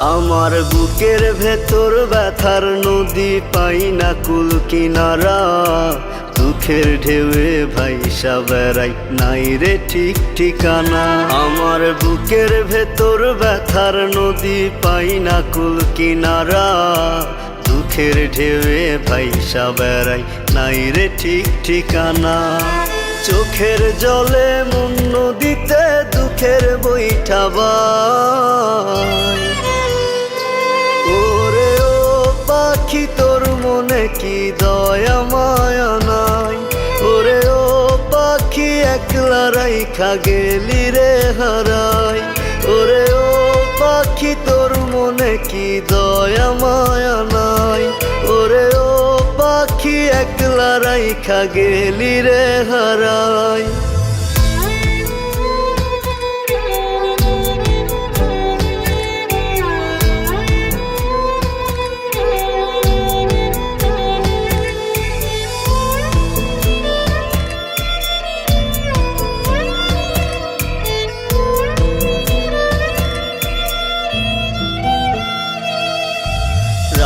আমার বুকের ভেতর ব্যথার নদী পাই না কুল কিনারা। দুঃখের ঢেউয়ে ভাইসা বেড়াই নাই রে ঠিক ঠিকানা। আমার বুকের ভেতর ব্যথার নদী পাই না কুল কিনারা। দুঃখের ঢেউয়ে ভাইসা বেড়াই নাই রে ঠিক ঠিকানা। চোখের জলে মন নদীতে দুঃখের বৈঠাবাই পাখি তোর মনে কি দয়া, মায়া নাই? ওরে ও পাখি, একলা রাইখা গেলি রে হারাই। ওরে ও পাখি, তোর মনে কি দয়া, মায়া নাই? ওরে ও পাখি, একলা রাইখা গেলি রে হারাই।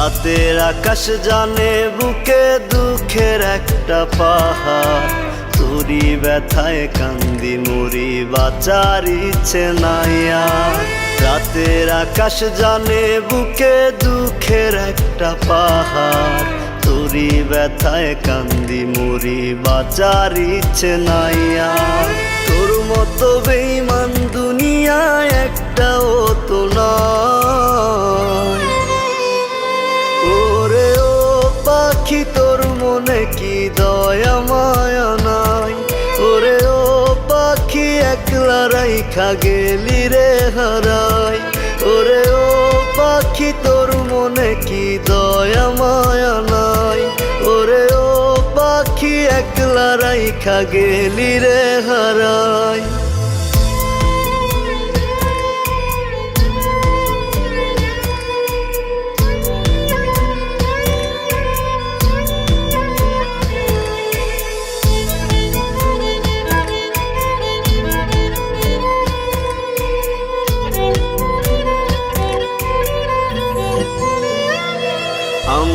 রাতের আকাশ জানে, বুকে দুঃখের একটা পাহাড় তুরি ব্যথায় কান্দি মুড়ি বাঁচার ইচ্ছে নাই আর। রাতের আকাশ জানে, বুকে দুঃখের একটা পাহাড় তুরি ব্যথায় কান্দি মুড়ি বাঁচার ইচ্ছে নাই আর। তোর মতো বেইমান দুনিয়ায় একটাও কি দয়া মায়া নাই ওরে ও পাখি, একলা রাইখা গেলি রে হারাই। ওরে ও পাখি, তোর মনে কি দয়া মায়া নাই? ওরে ও পাখি, একলা রাইখা গেলি রে হারাই।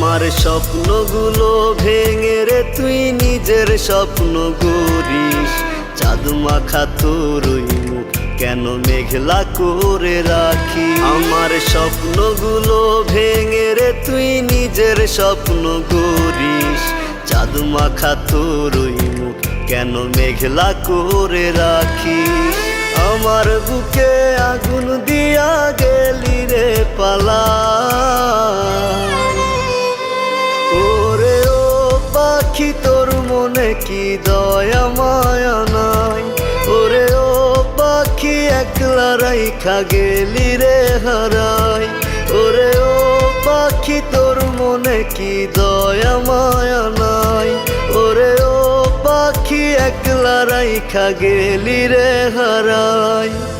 আমার স্বপ্নগুলো ভেঙে রে, তুই নিজের স্বপ্ন গড়িস। চাঁদ মাখা তোর মুখ কেন মেঘলা করে রাখি আমার স্বপ্নগুলো ভেঙে রে, তুই নিজের স্বপ্ন গড়িস। চাঁদ মাখা তোর মুখ কেন মেঘলা করে রাখি আমার বুকে আগুন দিয়া মনে কি দয়া, মায়া নাই? ওরে ও পাখি, একলা রাইখা গেলি রে হারাই। ওরে ও পাখি, তোর মনে কি দয়া, মায়া নাই? ওরে ও পাখি, একলা রাইখা গেলি রে হারাই।